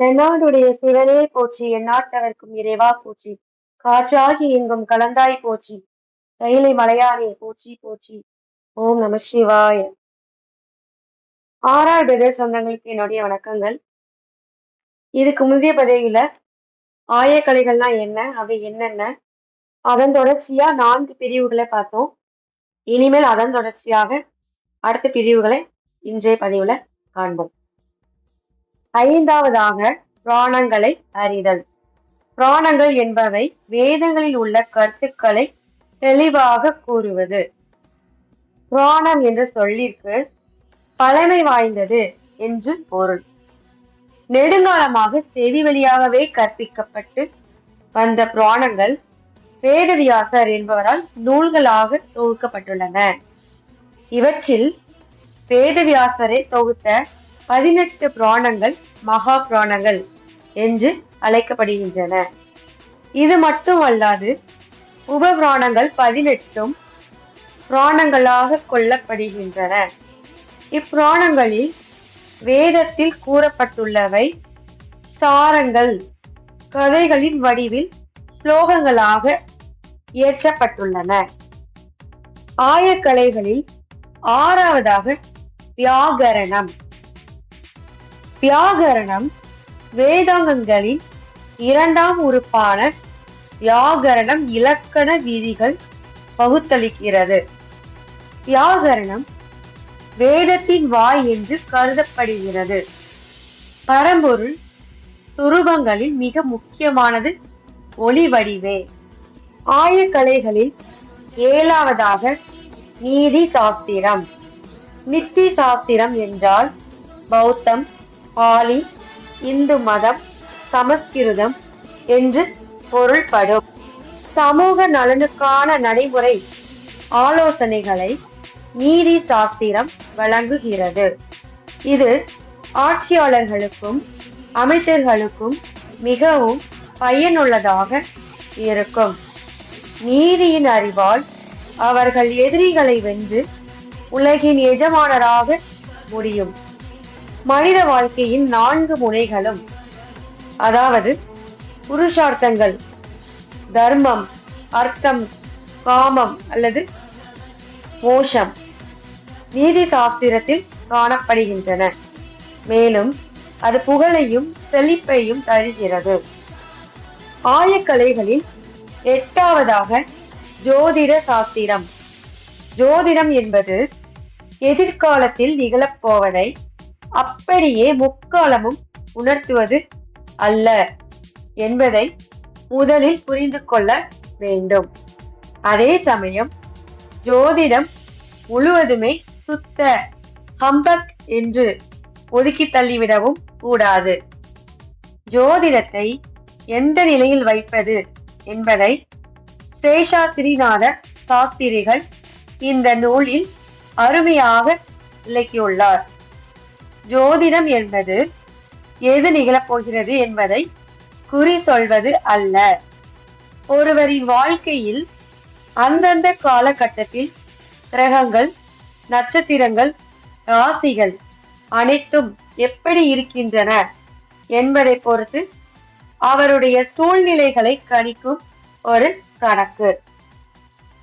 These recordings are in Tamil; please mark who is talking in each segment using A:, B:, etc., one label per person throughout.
A: தென்னாடுடைய சிவனே போற்றி எந்நாட்டவர்க்கும் இறைவா போற்றி. காற்றாகி எங்கும் கலந்தாய் போற்றி. கைலை மலையானே போற்றி போற்றி. ஓம் நம சிவாய. ஆறாள் பிரதர் சொந்தங்களுக்கு என்னுடைய வணக்கங்கள். இதுக்கு முந்தைய பதவியில ஆயக்கலைகள்னா என்ன அவை என்னென்ன அதன் தொடர்ச்சியா நான்கு பிரிவுகளை பார்த்தோம். இனிமேல் அதன் தொடர்ச்சியாக அடுத்த பிரிவுகளை இன்றைய பதிவுல காண்போம். ஐந்தாவதாக புராணங்களை அறிதல். புராணங்கள் என்பவை வேதங்களில் உள்ள கருத்துக்களை தெளிவாக கூறுவது. புராணம் என்ற சொல்லிற்கு பழமை வாய்ந்தது என்று பொருள். நெடுங்காலமாக செவி வழியாகவே கற்பிக்கப்பட்டு வந்த புராணங்கள் வேதவியாசர் என்பவரால் நூல்களாக தொகுக்கப்பட்டுள்ளன. இவற்றில் வேதவியாசரை தொகுத்த பதினெட்டு புராணங்கள் மகா புராணங்கள் என்று அழைக்கப்படுகின்றன. இது மட்டுமல்லாது உப புராணங்கள் பதினெட்டும் புராணங்களாக கொள்ளப்படுகின்றன. இப்புராணங்களில் வேதத்தில் கூறப்பட்டுள்ளவை சாரங்கள் கதைகளின் வடிவில் ஸ்லோகங்களாக இயற்றப்பட்டுள்ளன. ஆயக்கலைகளில் ஆறாவதாக வியாகரணம் வியாகரணம் வேதாங்கங்களின் இரண்டாம் உறுப்பான வியாகரணம் இலக்கண விதிகள் பகுத்தளிக்கிறது வியாகரணம் வேதத்தின் வாய் என்று கருதப்படுகிறது. பரம்பொருள் சுரூபங்களில் மிக முக்கியமானது ஒளி வடிவே. ஆயக்கலைகளில் ஏழாவதாக நீதி சாஸ்திரம். நித்தி சாஸ்திரம் என்றால் பௌத்தம் பாலி இந்து மதம் சமஸ்கிருதம் என்று பொருள்படும். சமூக நலனுக்கான நடைமுறை ஆலோசனைகளை நீதி சாஸ்திரம் வழங்குகிறது. இது ஆட்சியாளர்களுக்கும் அமைச்சர்களுக்கும் மிகவும் பயனுள்ளதாக இருக்கும். நீதியின் அறிவால் அவர்கள் எதிரிகளை வென்று உலகின் எஜமானராக முடியும். மனித வாழ்க்கையின் நான்கு முனைகளும். அதாவது புருஷார்த்தங்கள் தர்மம் அர்த்தம் காமம் அல்லது மோஷம் நீதி சாஸ்திரத்தில் காணப்படுகின்றன. மேலும் அது புகழையும் செழிப்பையும் தருகிறது. ஆயக்கலைகளில் எட்டாவதாக ஜோதிட சாஸ்திரம். ஜோதிடம் என்பது எதிர்காலத்தில் நிகழப்போவதை அப்படியே முக்காலமும் உணர்த்துவது அல்ல என்பதை முதலில் புரிந்து கொள்ள வேண்டும். அதே சமயம் ஜோதிடம் முழுவதுமே சுத்த ஹம்பக் என்று ஒதுக்கி தள்ளிவிடவும் கூடாது. ஜோதிடத்தை எந்த நிலையில் வைப்பது என்பதை சேஷாத்திரிநாத சாஸ்திரிகள் இந்த நூலில் அருமையாக விளக்கியுள்ளார். ஜோதிடம் என்பது எது நிகழப்போகிறது என்பதை குறி சொல்வது அல்ல. ஒருவரின் வாழ்க்கையில் அந்தந்த காலகட்டத்தில் கிரகங்கள் நட்சத்திரங்கள் ராசிகள் அனைத்தும் எப்படி இருக்கின்றன என்பதை பொறுத்து அவருடைய சூழ்நிலைகளை கணிக்கும் ஒரு கணக்கு.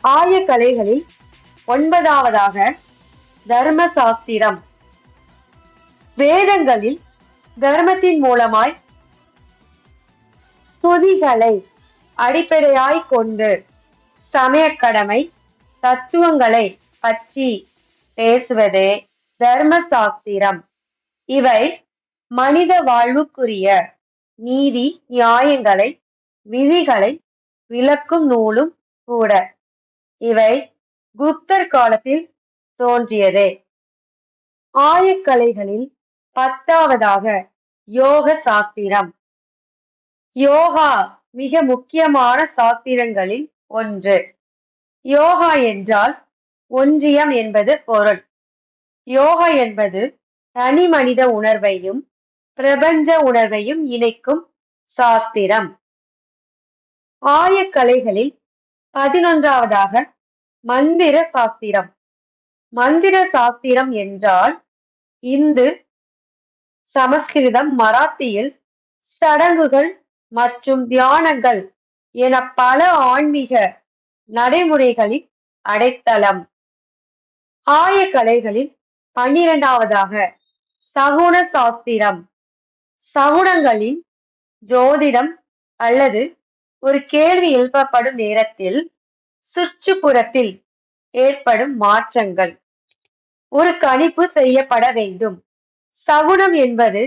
A: ஆய கலைகளில் ஒன்பதாவதாக தர்ம சாஸ்திரம் வேதங்களில் தர்மத்தின் மூலமாய் சுதிகளை அடிப்படையாய் கொண்டு சமயக்கடமை தத்துவங்களை பற்றி பேசுவதே தர்ம சாஸ்திரம் இவை மனித வாழ்வுக்குரிய நீதி நியாயங்களை விதிகளை விளக்கும் நூலும் கூட. இவை குப்தர் காலத்தில் தோன்றியதே. ஆயக்கலைகளில் பத்தாவதாக யோக சாஸ்திரம். யோகா மிக முக்கியமான சாஸ்திரங்களில் ஒன்று. யோகா என்றால் ஒன்றியம் என்பது பொருள். யோகா என்பது தனி மனித உணர்வையும் பிரபஞ்ச உணர்வையும் இணைக்கும் சாஸ்திரம். ஆயக்கலைகளில் பதினொன்றாவதாக மந்திர சாஸ்திரம். மந்திர சாஸ்திரம் என்றால் இந்து சமஸ்கிருதம் மராத்தியில் சடங்குகள் மற்றும் தியானங்கள் என பல ஆன்மீக நடைமுறைகளின் அடைத்தளம். ஆயக்கலைகளில் பன்னிரண்டாவதாக சகுன சாஸ்திரம். சகுனங்களின் ஜோதிடம் அல்லது ஒரு கேள்வி எழுப்பப்படும் நேரத்தில் சுற்றுப்புறத்தில் ஏற்படும் மாற்றங்கள். ஒரு கணிப்பு செய்யப்பட வேண்டும். சகுனம் என்பது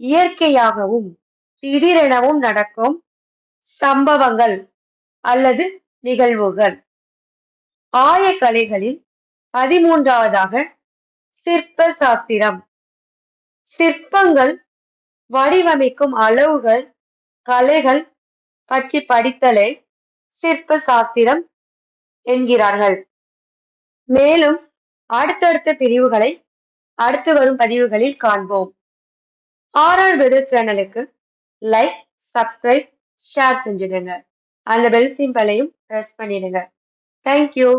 A: இயற்கையாகவும் திடீரெனவும் நடக்கும் சம்பவங்கள் அல்லது நிகழ்வுகள். ஆயக்கலைகளில் பதிமூன்றாவதாக சிற்ப சாஸ்திரம் சிற்பங்கள் வடிவமைக்கும் அளவுகள் கலைகள் பற்றி படித்தலை சிற்ப சாஸ்திரம் என்கிறார்கள். மேலும் அடுத்தடுத்த பிரிவுகளை அடுத்து வரும் பதிவுகளில் காண்போம். ஆர்ஆர் பிரதர்ஸ் சேனலுக்கு லைக் சப்ஸ்கிரைப் ஷேர் செஞ்சிடுங்க. அந்த பெல் சிம்பலையும் ப்ரெஸ் பண்ணிடுங்க. Thank you